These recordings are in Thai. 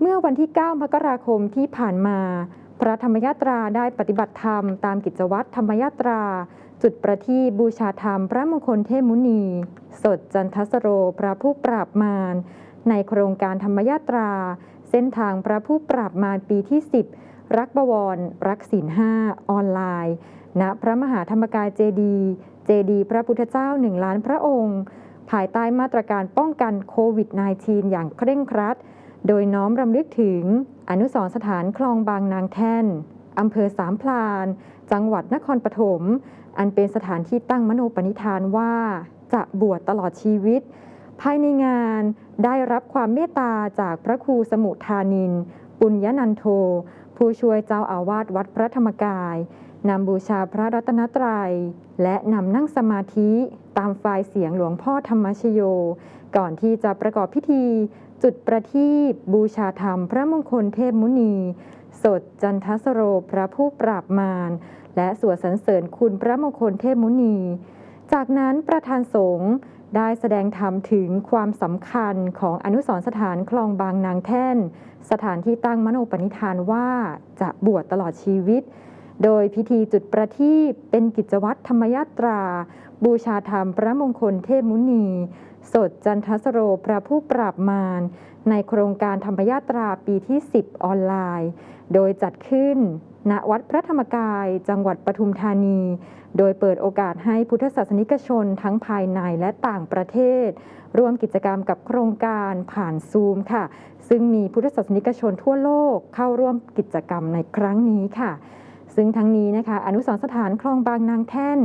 เมื่อวันที่ 9 มกราคมที่ผ่านมา พระธรรมยาตราได้ปฏิบัติธรรมตามกิจวัตรธรรมยาตรา จุดประทีบูชาธรรมพระมงคลเทพมุนี สดจันทสโรพระผู้ปราบมาร ในโครงการธรรมยาตรา เส้นทางพระผู้ปราบมารปีที่ 10 รักบวร รักศีลห้าออนไลน์ณพระมหาธรรมกายเจดีเจดีพระพุทธเจ้าหนึ่งล้านพระองค์ ภายใต้มาตรการป้องกันโควิด -19 อย่างเคร่งครัด โดยน้อมรำลึกถึงอนุสรสถานคลองบางนางแท่นอำเภอสามพลาน จังหวัดนครปฐม อันเป็นสถานที่ตั้งมโนปณิธานว่าจะบวชตลอดชีวิต ภายในงานได้รับความเมตตาจากพระครูสมุทานิน ปุญญนันโท ผู้ช่วยเจ้าอาวาสวัดพระธรรมกาย นำบูชาพระรัตนตรัย และนำนั่งสมาธิตามไฟล์เสียงหลวงพ่อธรรมชโย ก่อนที่จะประกอบพิธี จุดประทีปบูชาธรรมพระมงคลเทพมุนี สดจันทสโรพระผู้ปราบมาร และสวดสรรเสริญคุณพระมงคลเทพมุนี จากนั้นประธานสงฆ์ได้แสดงธรรมถึงความสำคัญของอนุสรสถานคลองบางนางแท่น สถานที่ตั้งมโนปณิธานว่าจะบวชตลอดชีวิต โดยพิธีจุดประทีปเป็นกิจวัตรธรรมยาตรา บูชาธรรมพระมงคลเทพมุนี สดจันทสโรพระผู้ปราบมาร ในโครงการธรรมยาตราปีที่ 10 ออนไลน์ โดยจัดขึ้น ณวัดพระธรรมกาย จังหวัดปทุมธานี โดยเปิดโอกาสให้พุทธศาสนิกชนทั้งภายในและต่างประเทศ ร่วมกิจกรรมกับโครงการผ่านซูมค่ะ ซึ่งมีพุทธศาสนิกชนทั่วโลกเข้าร่วมกิจกรรมในครั้งนี้ค่ะ ซึ่งทั้งนี้นะคะอนุสรสถานคลองบางนางแท่น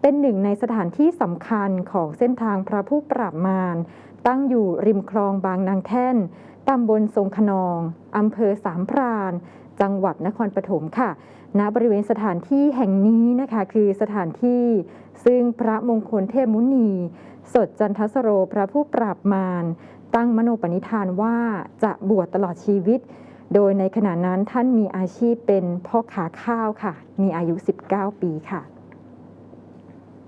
เป็นหนึ่งในสถานที่สำคัญของเส้นทางพระผู้ปราบมารตั้งอยู่ริมคลองบางนางแท่นตำบลทรงขนองอำเภอสามพราน จังหวัดนครปฐมค่ะ ณ บริเวณสถานที่แห่งนี้นะคะ คือสถานที่ ซึ่งพระมงคลเทพมุนี สดจันทสโรพระผู้ปราบมาร ตั้งมโนปณิธานว่าจะบวชตลอดชีวิต โดยในขณะนั้นท่านมีอาชีพเป็นพ่อขาข้าวค่ะ มีอายุ 19 ปีค่ะ